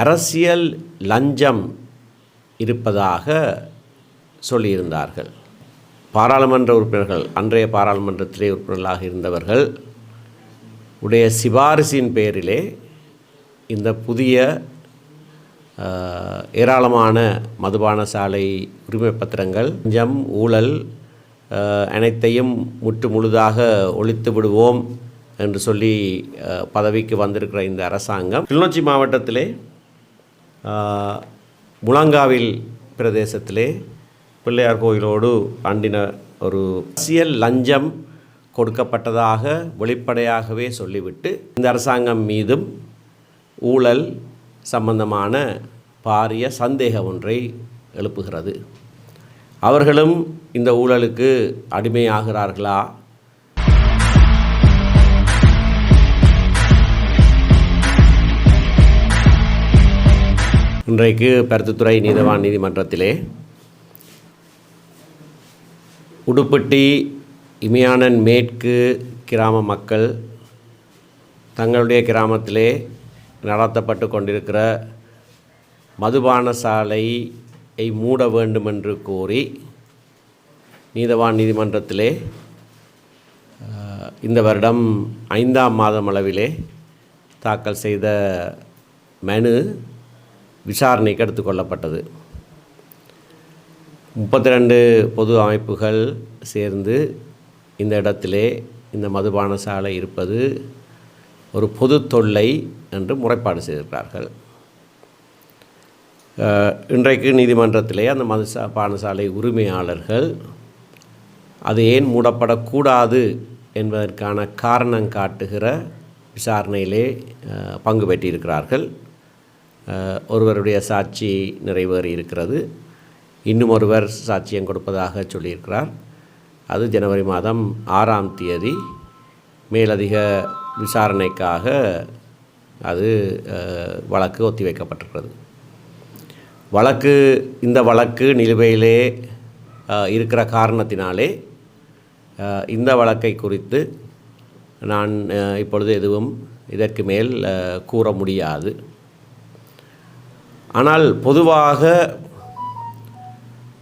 அரசியல் லஞ்சம் இருப்பதாக சொல்லியிருந்தார்கள். பாராளுமன்ற உறுப்பினர்கள் அன்றைய பாராளுமன்றத்திலே உறுப்பினர்களாக இருந்தவர்கள் உடைய சிபாரிசின் பேரிலே இந்த புதிய ஏராளமான மதுபான சாலை உரிமை பத்திரங்கள் லஞ்சம் ஊழல் அனைத்தையும் முற்று முழுதாக ஒழித்து விடுவோம் என்று சொல்லி பதவிக்கு வந்திருக்கிற இந்த அரசாங்கம் கிளிநொச்சி மாவட்டத்திலே முழங்காவில் பிரதேசத்திலே பிள்ளையார் கோயிலோடு அண்டின ஒரு அரசியல் லஞ்சம் கொடுக்கப்பட்டதாக வெளிப்படையாகவே சொல்லிவிட்டு இந்த அரசாங்கம் மீதும் ஊழல் சம்பந்தமான பாரிய சந்தேகம் ஒன்றை எழுப்புகிறது. அவர்களும் இந்த ஊழலுக்கு அடிமையாகிறார்களா? இன்றைக்கு பருத்தித்துறை நீதவான் நீதிமன்றத்திலே உடுப்பட்டி இமயானன் மேற்கு கிராம மக்கள் தங்களுடைய கிராமத்திலே நடத்தப்பட்டு கொண்டிருக்கிற மதுபான சாலையை மூட வேண்டுமென்று கோரி நீதவான் நீதிமன்றத்திலே இந்த வருடம் ஐந்தாம் மாதம் அளவிலே தாக்கல் செய்த மனு விசாரணைக்கு எடுத்துக்கொள்ளப்பட்டது முப்பத்தி ரெண்டு பொது அமைப்புகள் சேர்ந்து இந்த இடத்திலே இந்த மதுபான சாலை இருப்பது ஒரு பொது தொல்லை என்று முறைப்பாடு செய்திருக்கிறார்கள். இன்றைக்கு நீதிமன்றத்திலே அந்த மது சா- பானசாலை உரிமையாளர்கள் அது ஏன் மூடப்படக்கூடாது என்பதற்கான காரணம் காட்டுகிற விசாரணையிலே பங்கு பெற்றிருக்கிறார்கள். ஒருவருடைய சாட்சி நிறைவேறி இருக்கிறது. இன்னும் ஒருவர் சாட்சியம் கொடுப்பதாக சொல்லியிருக்கிறார். அது ஜனவரி மாதம் ஆறாம் தேதி. மேலதிக விசாரணைக்காக அது வழக்கு ஒத்திவைக்கப்பட்டிருக்கிறது. வழக்கு இந்த வழக்கு நிலுவையிலே இருக்கிற காரணத்தினாலே இந்த வழக்கை குறித்து நான் இப்பொழுது எதுவும் இதற்கு மேல் கூற முடியாது. ஆனால் பொதுவாக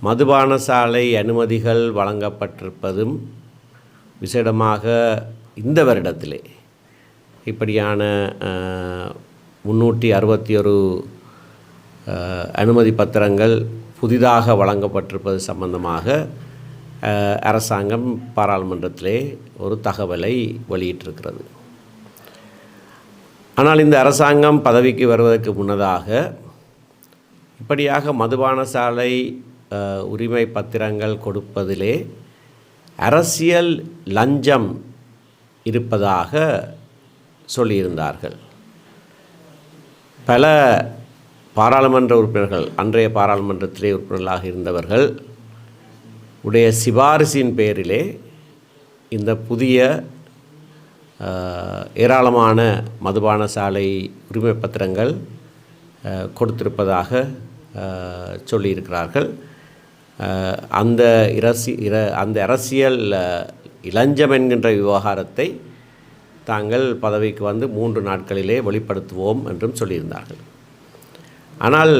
மதுபான சாலை அனுமதிகள் வழங்கப்பட்டிருப்பதும் விசேடமாக இந்த வருடத்திலே. இப்படியான முன்னூற்றி அறுபத்தி ஒரு அனுமதி பத்திரங்கள் புதிதாக வழங்கப்பட்டிருப்பது சம்பந்தமாக அரசாங்கம் பாராளுமன்றத்திலே ஒரு தகவலை வெளியிட்டிருக்கிறது. ஆனால் இந்த அரசாங்கம் பதவிக்கு வருவதற்கு முன்னதாக இப்படியாக மதுபான சாலை உரிமை பத்திரங்கள் கொடுப்பதிலே அரசியல் லஞ்சம் இருப்பதாக சொல்லியிருந்தார்கள். பல பாராளுமன்ற உறுப்பினர்கள் அன்றைய பாராளுமன்றத்திலே உறுப்பினர்களாக இருந்தவர்கள் உடைய சிபாரிசின் பேரிலே இந்த புதிய ஏராளமான மதுபான சாலை உரிமை பத்திரங்கள் கொடுத்திருப்பதாக சொல்லியிருக்கிறார்கள். அந்த இரசி இர அந்த அரசியல் இளஞ்சம் என்கின்ற விவகாரத்தை தாங்கள் பதவிக்கு வந்து மூன்று நாட்களிலே வெளிப்படுத்துவோம் என்றும் சொல்லியிருந்தார்கள். ஆனால்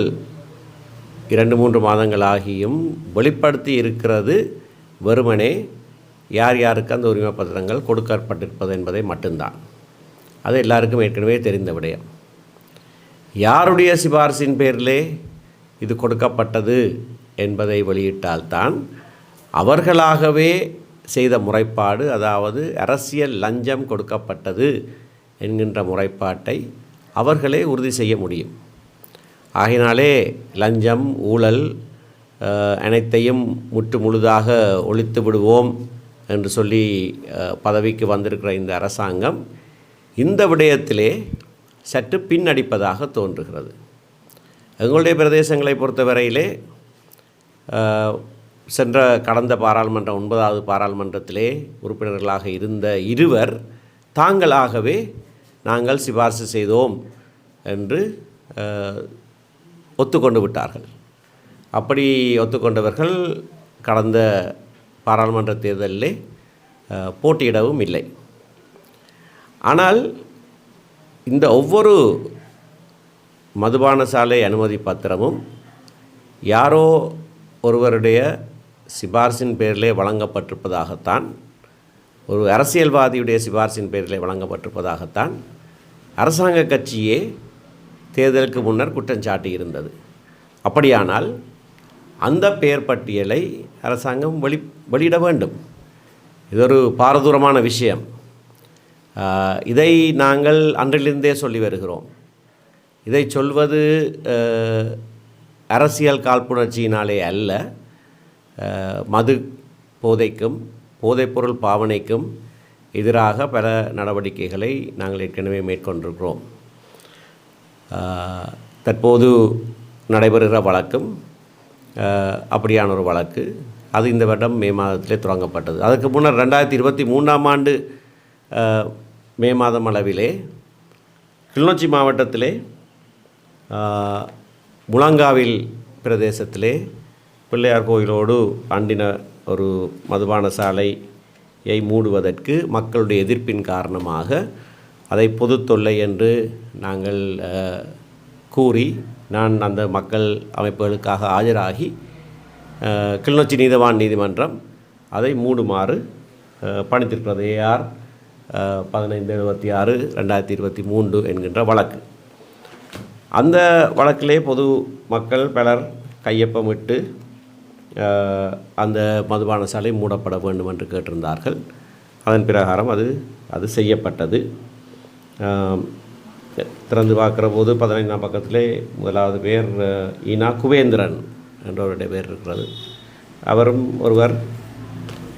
இரண்டு மூன்று மாதங்கள் ஆகியும் வெளிப்படுத்தி இருக்கிறது வெறுமனே யார் யாருக்கு அந்த உரிமை பத்திரங்கள் கொடுக்கப்பட்டிருப்பது என்பதை மட்டும்தான். அது எல்லாருக்கும் ஏற்கனவே தெரிந்த விடயம். யாருடைய சிபாரிசின் பேரிலே இது கொடுக்கப்பட்டது என்பதை வெளியிட்டால்தான் அவர்களாகவே செய்த முறைப்பாடு அதாவது அரசியல் லஞ்சம் கொடுக்கப்பட்டது என்கின்ற முறைப்பாட்டை அவர்களே உறுதி செய்ய முடியும். ஆகினாலே லஞ்சம் ஊழல் அனைத்தையும் முற்று முழுதாக ஒழித்து விடுவோம் என்று சொல்லி பதவிக்கு வந்திருக்கிற இந்த அரசாங்கம் இந்த விடயத்திலே சற்று பின்னடிப்பதாக தோன்றுகிறது. எங்களுடைய பிரதேசங்களை பொறுத்தவரையிலே சென்ற கடந்த பாராளுமன்ற ஒன்பதாவது பாராளுமன்றத்திலே உறுப்பினர்களாக இருந்த இருவர் தாங்களாகவே நாங்கள் சிபாரிசு செய்தோம் என்று ஒத்துக்கொண்டு விட்டார்கள். அப்படி ஒத்துக்கொண்டவர்கள் கடந்த பாராளுமன்ற தேர்தலிலே போட்டியிடவும் இல்லை. ஆனால் இந்த ஒவ்வொரு மதுபான சாலை அனுமதி பத்திரமும் யாரோ ஒருவருடைய சிபார்சின் பேரிலே வழங்கப்பட்டிருப்பதாகத்தான் ஒரு அரசியல்வாதியுடைய சிபார்சின் பேரிலே வழங்கப்பட்டிருப்பதாகத்தான் அரசாங்க கட்சியே தேர்தலுக்கு முன்னர் குற்றம் சாட்டியிருந்தது. அப்படியானால் அந்த பெயர் பட்டியலை அரசாங்கம் வெளி வெளியிட வேண்டும். இது ஒரு பாரதூரமான விஷயம். இதை நாங்கள் அன்றிலிருந்தே சொல்லி வருகிறோம். இதை சொல்வது அரசியல் காழ்ப்புணர்ச்சியினாலே அல்ல. மது போதைக்கும் போதைப்பொருள் பாவனைக்கும் எதிராக பல நடவடிக்கைகளை நாங்கள் ஏற்கனவே மேற்கொண்டிருக்கிறோம். தற்போது நடைபெறுகிற வழக்கும் அப்படியான ஒரு வழக்கு. அது இந்த வருடம் மே மாதத்திலே தொடங்கப்பட்டது. அதுக்கு முன்னர் ரெண்டாயிரத்தி இருபத்தி மூன்றாம் ஆண்டு மே மாதம் அளவிலே கிளிநொச்சி மாவட்டத்திலே முழங்காவில் பிரதேசத்திலே பிள்ளையார் கோயிலோடு அண்டின ஒரு மதுபான சாலையை மூடுவதற்கு மக்களுடைய எதிர்ப்பின் காரணமாக அதை பொது தொல்லை என்று நாங்கள் கூறி நான் அந்த மக்கள் அமைப்புகளுக்காக ஆஜராகி கிளிநொச்சி நீதவான் நீதிமன்றம் அதை மூடுமாறு பணித்திருக்கிறது. ஏஆர் பதினைந்து எழுபத்தி ஆறு ரெண்டாயிரத்தி இருபத்தி மூன்று என்கின்ற வழக்கு. அந்த வழக்கிலே பொது மக்கள் பலர் கையொப்பமிட்டு அந்த மதுபான சாலை மூடப்பட வேண்டும் என்று கேட்டிருந்தார்கள். அதன் பிரகாரம் அது அது செய்யப்பட்டது. திறந்து பார்க்குற போது பதினைந்தாம் பக்கத்திலே முதலாவது பேர் ஈனா குவேந்திரன் என்றவருடைய பேர் இருக்கிறது. அவரும் ஒருவர்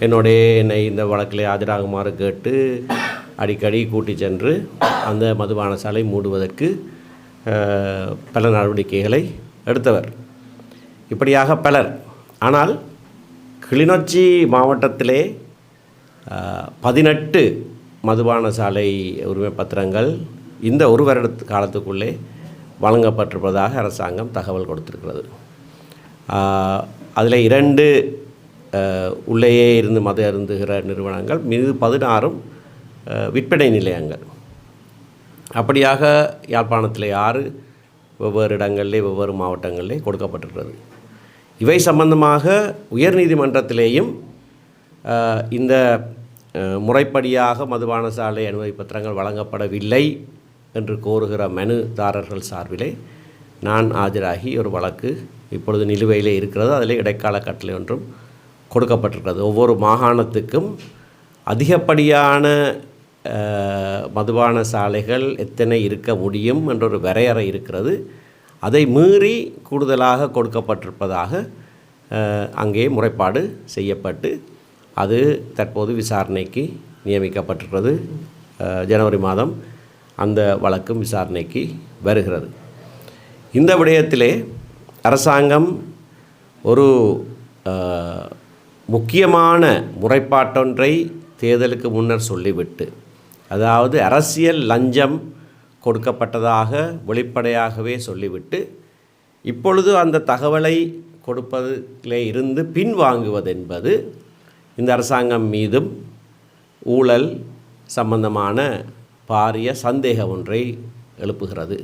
என்னுடைய என்னை இந்த வழக்கிலே ஆஜராகுமாறு கேட்டு அடிக்கடி கூட்டி சென்று அந்த மதுபான சாலை மூடுவதற்கு பல நடவடிக்கைகளை எடுத்தவர். இப்படியாக பலர். ஆனால் கிளிநொச்சி மாவட்டத்திலே பதினெட்டு மதுபான சாலை உரிமை பத்திரங்கள் இந்த ஒரு வருட காலத்துக்குள்ளே வழங்கப்பட்டிருப்பதாக அரசாங்கம் தகவல் கொடுத்திருக்கிறது. அதில் இரண்டு உள்ளேயே இருந்து மது அருந்துகிற நிறுவனங்கள் மீது பதினாறும் விற்பனை நிலையங்கள். அப்படியாக யாழ்ப்பாணத்தில் ஆறு வெவ்வேறு இடங்களிலே வெவ்வேறு மாவட்டங்களிலே கொடுக்கப்பட்டிருக்கிறது. இவை சம்பந்தமாக உயர்நீதிமன்றத்திலேயும் இந்த முறைப்படியாக மதுபான சாலை அனுமதி பத்திரங்கள் வழங்கப்படவில்லை என்று கோருகிற மனுதாரர்கள் சார்பிலே நான் ஆஜராகி ஒரு வழக்கு இப்பொழுது நிலுவையிலே இருக்கிறது. அதில் இடைக்கால கட்டளை ஒன்றும் கொடுக்கப்பட்டிருக்கிறது. ஒவ்வொரு மாகாணத்துக்கும் அதிகப்படியான மதுபான சாலைகள் எத்தனை இருக்க முடியும் என்ற ஒரு வரையறை இருக்கிறது. அதை மீறி கூடுதலாக கொடுக்கப்பட்டிருப்பதாக அங்கே முறைப்பாடு செய்யப்பட்டு அது தற்போது விசாரணைக்கு நியமிக்கப்பட்டிருக்கிறது. ஜனவரி மாதம் அந்த வழக்கும் விசாரணைக்கு வருகிறது. இந்த விடயத்திலே அரசாங்கம் ஒரு முக்கியமான முறைப்பாட்டொன்றை தேர்தலுக்கு முன்னர் சொல்லிவிட்டு அதாவது அரசியல் லஞ்சம் கொடுக்கப்பட்டதாக வெளிப்படையாகவே சொல்லிவிட்டு இப்பொழுது அந்த தகவலை கொடுப்பதிலே இருந்து பின்வாங்குவதென்பது இந்த அரசாங்கம் மீதும் ஊழல் சம்பந்தமான பாரிய சந்தேகம் ஒன்றை எழுப்புகிறது.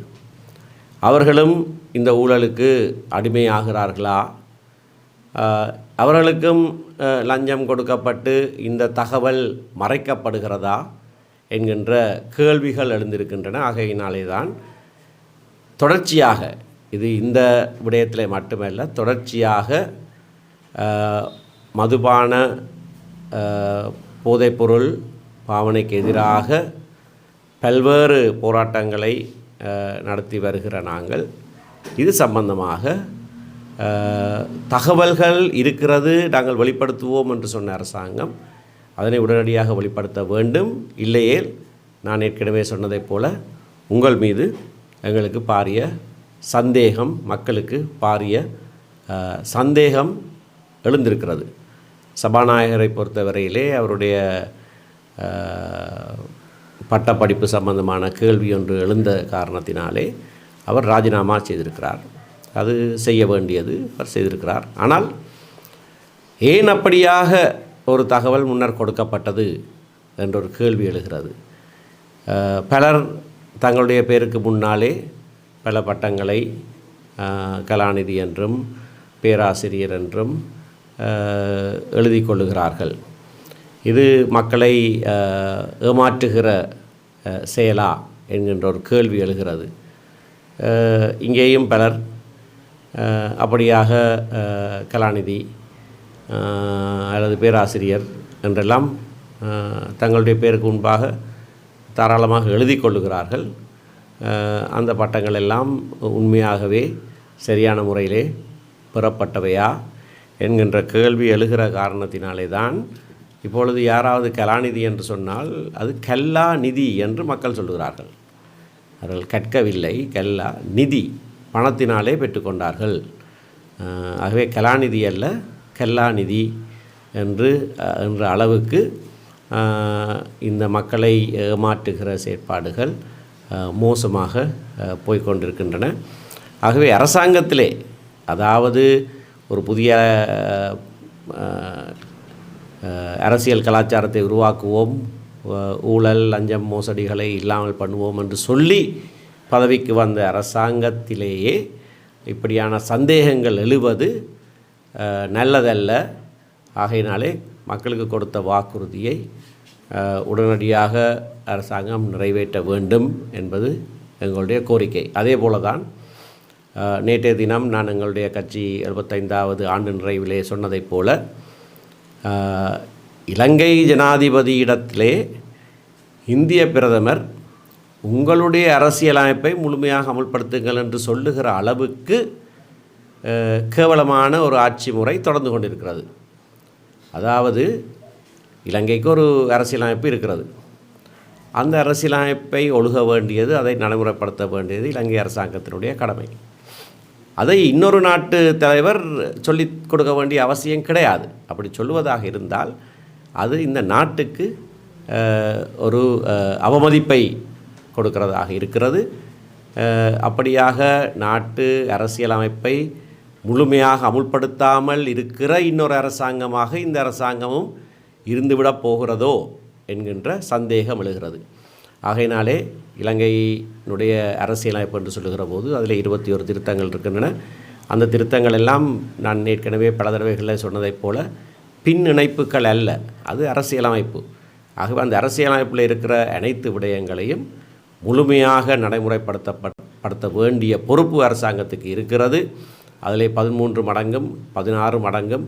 அவர்களும் இந்த ஊழலுக்கு அடிமையாகிறார்களா? அவர்களுக்கும் லஞ்சம் கொடுக்கப்பட்டு இந்த தகவல் மறைக்கப்படுகிறதா? என்கின்ற கேள்விகள் எழுந்திருக்கின்றன. ஆகையினாலே தான் தொடர்ச்சியாக இது இந்த விடயத்தில் மட்டுமல்ல தொடர்ச்சியாக மதுபான போதைப்பொருள் பாவனைக்கு எதிராக பல்வேறு போராட்டங்களை நடத்தி வருகிற நாங்கள். இது சம்பந்தமாக தகவல்கள் இருக்கிறது நாங்கள் வெளிப்படுத்துவோம் என்று சொன்ன அரசாங்கம் அதனை உடனடியாக வெளிப்படுத்த வேண்டும். இல்லையே நான் ஏற்கனவே சொன்னதைப் போல உங்கள் மீது எங்களுக்கு பாரிய சந்தேகம் மக்களுக்கு பாரிய சந்தேகம் எழுந்திருக்கிறது. சபாநாயகரை பொறுத்தவரையிலே அவருடைய பட்டப்படிப்பு சம்பந்தமான கேள்வி ஒன்று எழுந்த காரணத்தினாலே அவர் ராஜினாமா செய்திருக்கிறார். அது செய்ய வேண்டியது அவர் செய்திருக்கிறார். ஆனால் ஏன் அப்படியாக ஒரு தகவல் முன்னர் கொடுக்கப்பட்டது என்ற ஒரு கேள்வி எழுகிறது. பலர் தங்களுடைய பேருக்கு முன்னாலே பல பட்டங்களை கலாநிதி என்றும் பேராசிரியர் என்றும் எழுதி கொள்ளுகிறார்கள். இது மக்களை ஏமாற்றுகிற செயலா என்கின்ற ஒரு கேள்வி எழுகிறது. இங்கேயும் பலர் அப்படியாக கலாநிதி அல்லது பேராசிரியர் என்றெல்லாம் தங்களுடைய பேருக்கு முன்பாக தாராளமாக எழுதி கொள்ளுகிறார்கள். அந்த பட்டங்கள் எல்லாம் உண்மையாகவே சரியான முறையிலே பெறப்பட்டவையா என்கின்ற கேள்வி எழுகிற காரணத்தினாலே தான் இப்பொழுது யாராவது கலாநிதி என்று சொன்னால் அது கல்லா நிதி என்று மக்கள் சொல்லுகிறார்கள். அவர்கள் கற்கவில்லை. கல்லா நிதி பணத்தினாலே பெற்றுக்கொண்டார்கள் ஆகவே கலாநிதி அல்ல கல்லாநிதி என்று என்ற அளவுக்கு இந்த மக்களை ஏமாற்றுகிற செயற்பாடுகள் மோசமாக போய்கொண்டிருக்கின்றன போய்க்கொண்டிருக்கின்றன. ஆகவே அரசாங்கத்திலே அதாவது ஒரு புதிய அரசியல் கலாச்சாரத்தை உருவாக்குவோம் ஊழல் லஞ்சம் மோசடிகளை இல்லாமல் பண்ணுவோம் என்று சொல்லி பதவிக்கு வந்த அரசாங்கத்திலேயே இப்படியான சந்தேகங்கள் எழுவது நல்லதல்ல. ஆகையினாலே மக்களுக்கு கொடுத்த வாக்குறுதியை உடனடியாக அரசாங்கம் நிறைவேற்ற வேண்டும் என்பது எங்களுடைய கோரிக்கை. அதே போல தான் நேற்றைய தினம் நான் எங்களுடைய கட்சி எழுபத்தைந்தாவது ஆண்டு நிறைவிலே சொன்னதைப் போல இலங்கை ஜனாதிபதியிடத்திலே இந்திய பிரதமர் உங்களுடைய அரசியலமைப்பை முழுமையாக அமல்படுத்துங்கள் என்று சொல்லுகிற அளவுக்கு கேவலமான ஒரு ஆட்சி முறை தொடர்ந்து கொண்டிருக்கிறது. அதாவது இலங்கைக்கு ஒரு அரசியலமைப்பு இருக்கிறது. அந்த அரசியலமைப்பை ஒழுக வேண்டியது அதை நடைமுறைப்படுத்த வேண்டியது இலங்கை அரசாங்கத்தினுடைய கடமை. அதை இன்னொரு நாட்டு தலைவர் சொல்லி கொடுக்க வேண்டிய அவசியம் கிடையாது. அப்படி சொல்லுவதாக இருந்தால் அது இந்த நாட்டுக்கு ஒரு அவமதிப்பை கொடுக்கிறதாக இருக்கிறது. அப்படியாக நாட்டு அரசியலமைப்பை முழுமையாக அமுல்படுத்தாமல் இருக்கிற இன்னொரு அரசாங்கமாக இந்த அரசாங்கமும் இருந்துவிடப் போகிறதோ என்கின்ற சந்தேகம் எழுகிறது. ஆகையினாலே இலங்கையினுடைய அரசியலமைப்பு என்று சொல்லுகிற போது அதில் இருபத்தி ஒரு திருத்தங்கள் இருக்கின்றன. அந்த திருத்தங்கள் எல்லாம் நான் ஏற்கனவே பல தடவைகளில் சொன்னதைப் போல பின் இணைப்புகள் அல்ல. அது அரசியலமைப்பு. ஆகவே அந்த அரசியலமைப்பில் இருக்கிற அனைத்து விடயங்களையும் முழுமையாக நடைமுறைப்படுத்தப்படுத்த வேண்டிய பொறுப்பு அரசாங்கத்துக்கு இருக்கிறது. அதிலே பதிமூன்று மடங்கும் பதினாறு மடங்கும்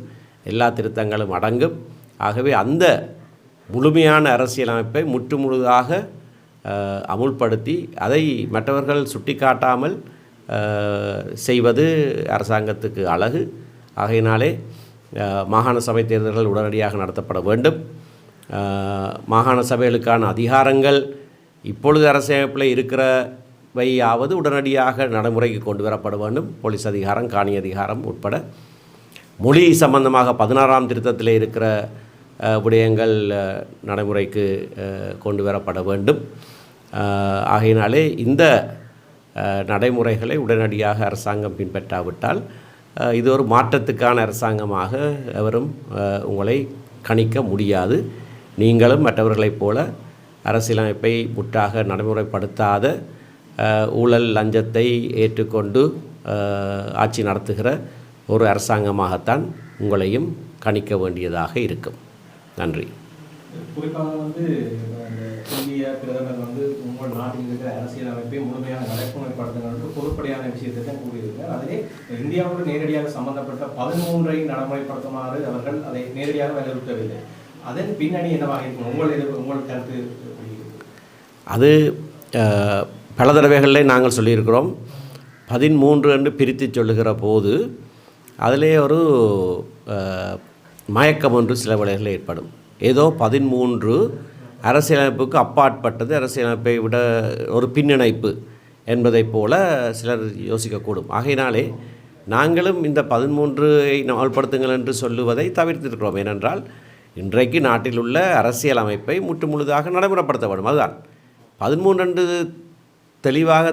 எல்லா திருத்தங்களும் அடங்கும். ஆகவே அந்த முழுமையான அரசியலமைப்பை முற்றுமுழுதாக முழுதாக அமுல்படுத்தி அதை மற்றவர்கள் சுட்டிக்காட்டாமல் செய்வது அரசாங்கத்துக்கு அழகு. ஆகையினாலே மாகாண சபை தேர்தல்கள் உடனடியாக நடத்தப்பட வேண்டும். மாகாண சபைகளுக்கான அதிகாரங்கள் இப்பொழுது அரசியமைப்பில் இருக்கிற வையாவது உடனடியாக நடைமுறைக்கு கொண்டு வரப்பட வேண்டும். போலீஸ் அதிகாரம் காணி அதிகாரம் உட்பட. மொழி சம்பந்தமாக பதினாறாம் திருத்தத்தில் இருக்கிற விடயங்கள் நடைமுறைக்கு கொண்டு வரப்பட வேண்டும். ஆகையினாலே இந்த நடைமுறைகளை உடனடியாக அரசாங்கம் பின்பற்றாவிட்டால் இது ஒரு மாற்றத்துக்கான அரசாங்கமாக எவரும் உங்களை கணிக்க முடியாது. நீங்களும் மற்றவர்களைப் போல அரசியலமைப்பை முற்றாக நடைமுறைப்படுத்தாத ஊழல் லஞ்சத்தை ஏற்றுக்கொண்டு ஆட்சி நடத்துகிற ஒரு அரசாங்கமாகத்தான் உங்களையும் கணிக்க வேண்டியதாக இருக்கும். நன்றி. குறிப்பாக வந்து இந்திய பிரதமர் வந்து உங்கள் நாட்டில் இருக்கிற அரசியலமைப்பை முழுமையாக நடைமுறைப்படுத்துங்கள் பொதுப்படையான விஷயத்தை தான் கூறியிருக்கிறார் அதிலே இந்தியாவோடு நேரடியாக சம்பந்தப்பட்ட பதிமூன்றை நடைமுறைப்படுத்துமாறு அவர்கள் அதை நேரடியாக வலியுறுத்தவில்லை. அதன் பின்னணி என்னவாக இருக்கும்? உங்கள் உங்கள் கருத்து? அது பல தடவைகளில் நாங்கள் சொல்லியிருக்கிறோம். பதிமூன்று என்று பிரித்து சொல்லுகிற போது அதிலே ஒரு மயக்கம் ஒன்று சில வேளைகளில் ஏற்படும். ஏதோ பதிமூன்று அரசியலமைப்புக்கு அப்பாற்பட்டது அரசியலமைப்பை விட ஒரு பின்னிணைப்பு என்பதைப் போல சிலர் யோசிக்கக்கூடும். ஆகையினாலே நாங்களும் இந்த பதிமூன்றை அமல்படுத்துங்கள் என்று சொல்லுவதை தவிர்த்திருக்கிறோம். ஏனென்றால் இன்றைக்கு நாட்டில் உள்ள அரசியல் அமைப்பை முற்று முழுதாக நடைமுறைப்படுத்த வேண்டும். அதுதான். பதிமூன்று தெளிவாக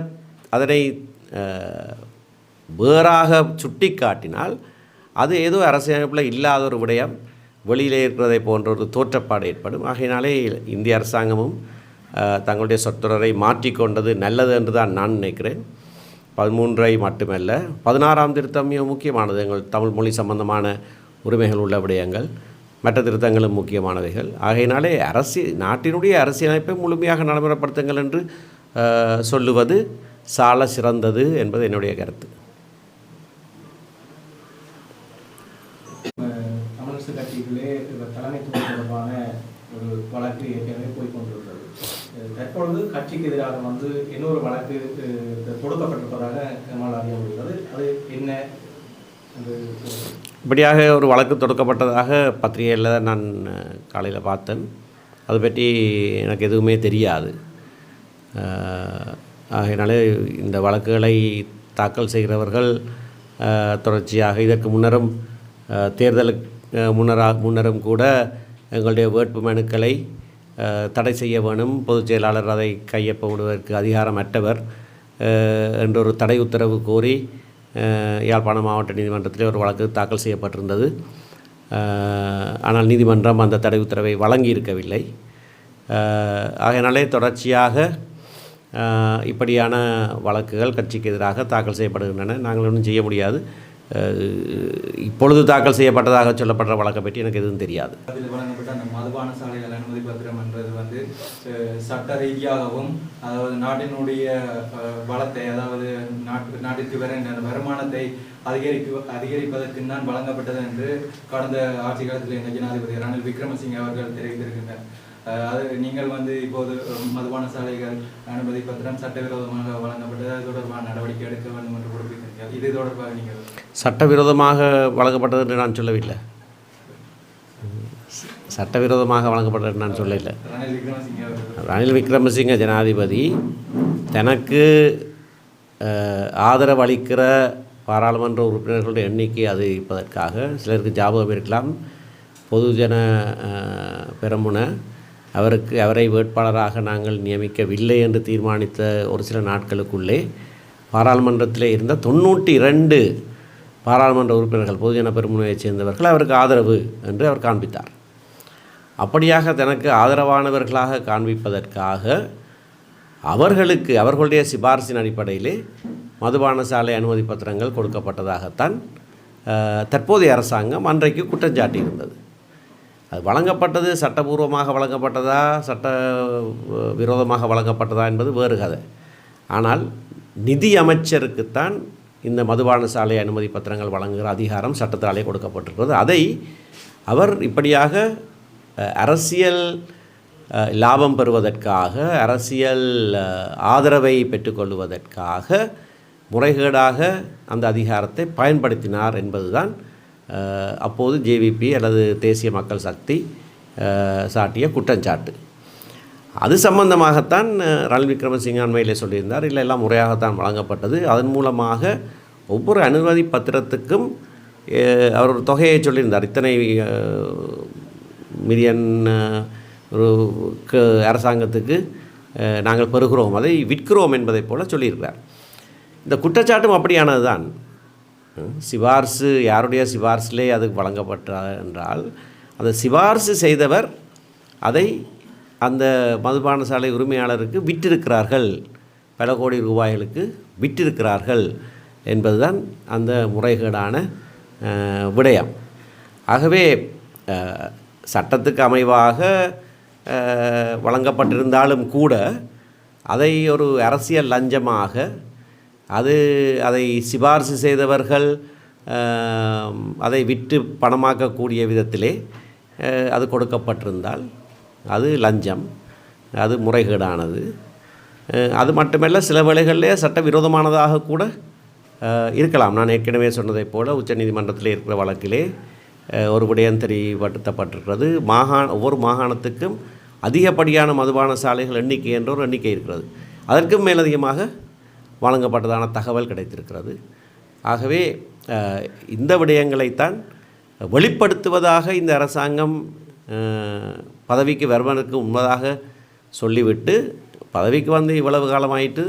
அதனை வேறாக வேறாக சுட்டிக்காட்டினால் அது ஏதோ அரசியலமைப்பில் இல்லாத ஒரு விடயம் வெளியிலே இருக்கிறதை போன்ற ஒரு தோற்றப்பாடு ஏற்படும். ஆகையினாலே இந்திய அரசாங்கமும் தங்களுடைய சொற்றொடரை மாற்றிக்கொண்டது நல்லது என்று தான் நான் நினைக்கிறேன். பதிமூன்றை மட்டுமல்ல பதினாறாம் திருத்தம் மிக முக்கியமானது. எங்கள் தமிழ் மொழி சம்பந்தமான உரிமைகள் உள்ள விடயங்கள் மற்ற திருத்தங்களும் முக்கியமானவைகள். ஆகையினாலே அரசு நாட்டினுடைய அரசியலமைப்பை முழுமையாக நடைமுறைப்படுத்துங்கள் என்று சொல்லுவது சால சிறந்தது என்பது என்னுடைய கருத்து. தமிழரசு கட்சிக்குள்ளே இந்த தலைமைத்துவம் தொடர்பான ஒரு வழக்கு ஏற்கனவே போய் கொண்டிருக்கிறது அஹ் தற்பொழுது கட்சிக்கு எதிராக வந்து இன்னொரு வழக்கு தொடுக்கப்பட்டிருப்பதாக நம்மால் அறிய முடிகிறது. அது என்ன. இப்படியாக ஒரு வழக்கு தொடுக்கப்பட்டதாக பத்திரிகையில் நான் காலையில் பார்த்தேன். அதை பற்றி எனக்கு எதுவுமே தெரியாது. ஆகையினாலே இந்த வழக்குகளை தாக்கல் செய்கிறவர்கள் தொடர்ச்சியாக இதற்கு முன்னரும் தேர்தலுக்கு முன்னராக முன்னரும் கூட எங்களுடைய வேட்பு மனுக்களை தடை செய்ய வேணும். பொதுச் செயலாளர் அதை கையொப்ப விடுவதற்கு அதிகாரமற்றவர் அஹ், என்றொரு தடை உத்தரவு கோரி யாழ்ப்பாணம் மாவட்ட நீதிமன்றத்தில் ஒரு வழக்கு தாக்கல் செய்யப்பட்டிருந்தது. ஆனால் நீதிமன்றம் அந்த தடை உத்தரவை வழங்கி இருக்கவில்லை ஆகையினாலே தொடர்ச்சியாக இப்படியான வழக்குகள் கட்சிக்கு எதிராக தாக்கல் செய்யப்படுகின்றன. நாங்கள் ஒன்றும் செய்ய முடியாது. இப்பொழுது தாக்கல் செய்யப்பட்டதாக சொல்லப்படுற வழக்கை பற்றி எனக்கு எதுவும் தெரியாது. அதில் வழங்கப்பட்ட அந்த மதுபான சாலைகள் அனுமதி பத்திரம் என்றது வந்து அஹ், சட்ட ரீதியாகவும் அதாவது நாட்டினுடைய வளத்தை அதாவது நாட்டு நாட்டிற்கு வர வருமானத்தை அதிகரிப்பு அதிகரிப்பதற்கு தான் வழங்கப்பட்டது என்று கடந்த ஆட்சி காலத்தில் ஜனாதிபதி ரணில் விக்ரமசிங்க அவர்கள் தெரிவித்திருக்கின்றனர் அது நீங்கள் வந்து இப்போது மதுபான சாலைகள் அனுமதி பத்திரம் சட்டவிரோதமாக வழங்கப்பட்டது அது தொடர்பான நடவடிக்கை எடுக்க வேண்டும் என்று குறிப்பிட்டிருக்கிறார் இது தொடர்பாக நீங்கள் சட்டவிரோதமாக வழங்கப்பட்டது என்று நான் சொல்லவில்லை. சட்டவிரோதமாக வழங்கப்பட்டது நான் சொல்லவில்லை. ரணில் விக்ரமசிங்கே ஜனாதிபதி தனக்கு ஆதரவு அளிக்கிற பாராளுமன்ற உறுப்பினர்களுடைய எண்ணிக்கை அதிகரிப்பதற்காக சிலருக்கு ஜாபகம் இருக்கலாம். பொதுஜன பெரமுன அவருக்கு அவரை வேட்பாளராக நாங்கள் நியமிக்கவில்லை என்று தீர்மானித்த ஒரு சில நாட்களுக்குள்ளே பாராளுமன்றத்தில் இருந்த தொண்ணூற்றி இரண்டு பாராளுமன்ற உறுப்பினர்கள் பொதுஜன பெருமுனையைச் சேர்ந்தவர்கள் அவருக்கு ஆதரவு என்று அவர் காண்பித்தார். அப்படியாக தனக்கு ஆதரவானவர்களாக காண்பிப்பதற்காக அவர்களுக்கு அவர்களுடைய சிபாரிசின் அடிப்படையிலே மதுபான சாலை அனுமதி பத்திரங்கள் கொடுக்கப்பட்டதாகத்தான் தற்போதைய அரசாங்கம் அன்றைக்கு குற்றஞ்சாட்டி இருந்தது அது வழங்கப்பட்டது சட்டபூர்வமாக வழங்கப்பட்டதா சட்ட விரோதமாக வழங்கப்பட்டதா என்பது வேறு கதை. ஆனால் நிதி அமைச்சருக்குத்தான் இந்த மதுபான சாலை அனுமதி பத்திரங்கள் வழங்குகிற அதிகாரம் சட்டத்தாலே கொடுக்கப்பட்டிருக்கிறது. அதை அவர் இப்படியாக அரசியல் லாபம் பெறுவதற்காக அரசியல் ஆதரவை பெற்றுக்கொள்வதற்காக முறைகேடாக அந்த அதிகாரத்தை பயன்படுத்தினார் என்பதுதான் அப்போது ஜேவிபி அல்லது தேசிய மக்கள் சக்தி சாட்டிய குற்றச்சாட்டு அது சம்பந்தமாகத்தான் ரணில் விக்ரமசிங்க அண்மையிலே சொல்லியிருந்தார். இல்லை எல்லாம் முறையாகத்தான் வழங்கப்பட்டது. அதன் மூலமாக ஒவ்வொரு அனுமதி பத்திரத்துக்கும் அவர் ஒரு தொகையை சொல்லியிருந்தார். இத்தனை மில்லியன் ஒரு க- அரசாங்கத்துக்கு நாங்கள் பெறுகிறோம். அதை விற்கிறோம் என்பதைப் போல சொல்லியிருக்கிறார். இந்த குற்றச்சாட்டும் அப்படியானது தான் சிபார்சு யாருடைய சிபார்சிலே அது வழங்கப்பட்டார் என்றால் அந்த சிபார்சு செய்தவர் அதை அந்த மதுபான சாலை உரிமையாளருக்கு விற்றிருக்கிறார்கள். பல கோடி ரூபாய்களுக்கு விற்றிருக்கிறார்கள் என்பதுதான் அந்த முறைகேடான விடயம். ஆகவே சட்டத்துக்கு அமைவாக வழங்கப்பட்டிருந்தாலும் கூட அதை ஒரு அரசியல் லஞ்சமாக அது அதை சிபாரிசு செய்தவர்கள் அதை விற்று பணமாக்கக்கூடிய விதத்திலே அது கொடுக்கப்பட்டிருந்தால் அது லஞ்சம் அது முறைகேடானது. அது மட்டுமல்ல சில வேளைகளிலே சட்டவிரோதமானதாக கூட இருக்கலாம். நான் ஏற்கனவே சொன்னதைப் போல் உச்சநீதிமன்றத்தில் இருக்கிற வழக்கிலே ஒரு விடயம் தெரியப்படுத்தப்பட்டிருக்கிறது. மாகாண ஒவ்வொரு மாகாணத்துக்கும் அதிகப்படியான மதுபான சாலைகள் எண்ணிக்கை என்ற ஒரு எண்ணிக்கை இருக்கிறது. அதற்கும் மேலதிகமாக வழங்கப்பட்டதான தகவல் கிடைத்திருக்கிறது. ஆகவே இந்த விடயங்களைத்தான் வெளிப்படுத்துவதாக இந்த அரசாங்கம் பதவிக்கு வருவதற்கு உண்மதாக சொல்லிவிட்டு பதவிக்கு வந்து இவ்வளவு காலமாயிட்டு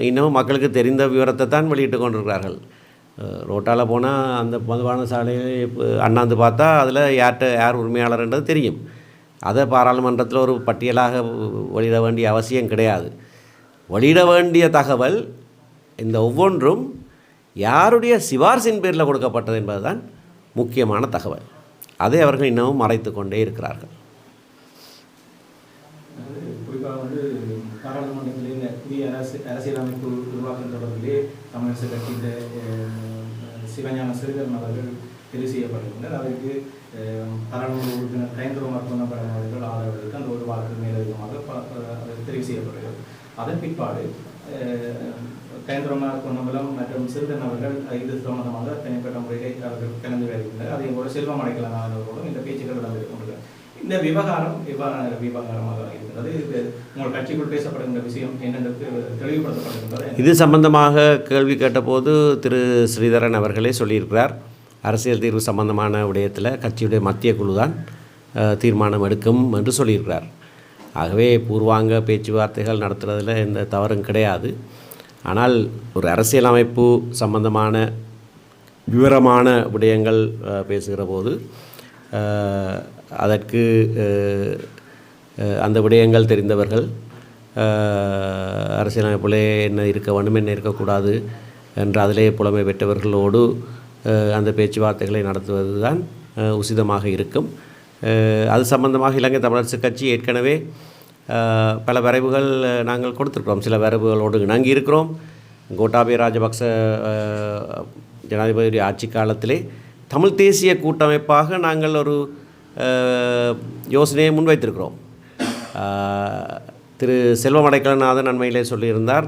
இன்னமும் மக்களுக்கு தெரிந்த விவரத்தை தான் வெளியிட்டு கொண்டிருக்கிறார்கள். அஹ், ரோட்டால் போனால் அந்த மதுபான சாலையை அண்ணாந்து பார்த்தா அதில் யார்கிட்ட யார் உரிமையாளர்ன்றது தெரியும். அதை பாராளுமன்றத்தில் ஒரு பட்டியலாக வெளியிட வேண்டிய அவசியம் கிடையாது. வெளியிட வேண்டிய தகவல் இந்த ஒவ்வொன்றும் யாருடைய சிவார்சின் பேரில் கொடுக்கப்பட்டது என்பதுதான் முக்கியமான தகவல். அதை அவர்கள் இன்னமும் மறைத்து கொண்டே இருக்கிறார்கள். அது குறிப்பாக வந்து பாராளுமன்றத்திலே இந்த புதிய அரசு அரசியலமைப்பு உருவாக்கம் தொடர்பிலே தமிழரசு கட்சியின் சிவஞான சிறுகரன் அவர்கள் தெரிவு செய்யப்படுகின்றனர் அதற்கு பாராளுமன்ற உறுப்பினர் கயந்திரமார் பொன்னப்படம் அவர்கள் ஆதரவு அந்த ஒரு வாக்கு மேலதிகமாக தெரிவு செய்யப்படுகிறது அதன் பிற்பாடு கயந்திரமார் பொன்னம்பலம் மற்றும் சிறுதன் அவர்கள் இது சம்பந்தமாக தனிப்பட்ட முறையிலே அவர்கள் கலந்து வருகின்றனர். அதே போல செல்வம் அடைக்கலாம் அவர்களும் இந்த பேச்சுக்கள் இடம்பெற்றுக் கொண்டிருக்கிறது இந்த விவகாரம் எவ்வாறான விவகாரமாக இருக்கிறது இது உங்கள் கட்சிக்குள் பேசப்படுகின்ற விஷயம் என்னென்று தெளிவுபடுத்தப்படுகின்றது? இது சம்பந்தமாக கேள்வி கேட்டபோது திரு ஸ்ரீதரன் அவர்களே சொல்லியிருக்கிறார். அரசியல் தீர்வு சம்பந்தமான விடயத்தில் கட்சியுடைய மத்திய குழு தான் தீர்மானம் எடுக்கும் என்று சொல்லியிருக்கிறார். ஆகவே பூர்வாங்க பேச்சுவார்த்தைகள் நடத்துகிறதுல எந்த தவறும் கிடையாது. ஆனால் ஒரு அரசியலமைப்பு சம்பந்தமான விவரமான விடயங்கள் பேசுகிற போது அதற்கு அந்த விடயங்கள் தெரிந்தவர்கள் அரசியலமைப்பிலே என்ன இருக்க வேண்டும் என்ன இருக்கக்கூடாது என்று அதிலே புலமை பெற்றவர்களோடு அந்த பேச்சுவார்த்தைகளை நடத்துவது தான் உசிதமாக இருக்கும். அது சம்பந்தமாக இலங்கை தமிழரசு கட்சி ஏற்கனவே பல வரைவுகள் நாங்கள் கொடுத்துருக்கிறோம். சில வரைவுகளோடு நாங்கள் இருக்கிறோம். கோட்டாபய ராஜபக்ச ஜனாதிபதி ஜனாதிபதியுடைய ஆட்சி காலத்திலே தமிழ் தேசிய கூட்டமைப்பாக நாங்கள் ஒரு யோசனையை முன்வைத்திருக்கிறோம். திரு செல்வம் அடைக்கலநாதன் சொல்லியிருந்தார்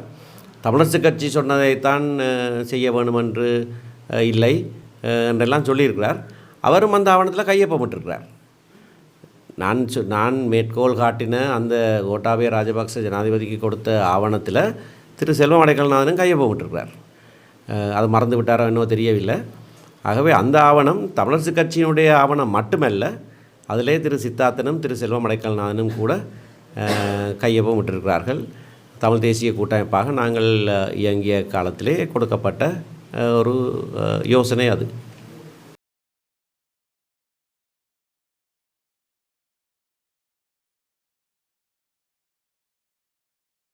தமிழரசு கட்சி சொன்னதைத்தான் செய்ய வேண்டும் என்று இல்லை என்றெல்லாம் சொல்லியிருக்கிறார். அவரும் அந்த ஆவணத்தில் கையொப்பமிட்டிருக்கிறார். நான் சொ நான் மேற்கோள் காட்டின அந்த கோட்டாபய ராஜபக்ச ஜனாதிபதிக்கு கொடுத்த ஆவணத்தில் திரு செல்வம் அடைக்கல்நாதனும் கையொப்பமிட்டிருக்கிறார் அது மறந்து விட்டாரோ என்னவோ தெரியவில்லை. ஆகவே அந்த ஆவணம் தமிழரசு கட்சியினுடைய ஆவணம் மட்டுமல்ல அதிலே திரு சித்தார்த்தனும் திரு செல்வம் அடைக்கல்நாதனும் கூட அஹ், கையொப்பமிட்டிருக்கிறார்கள் தமிழ் தேசிய கூட்டமைப்பாக நாங்கள் இயங்கிய காலத்திலே கொடுக்கப்பட்ட ஒரு யோசனை அது.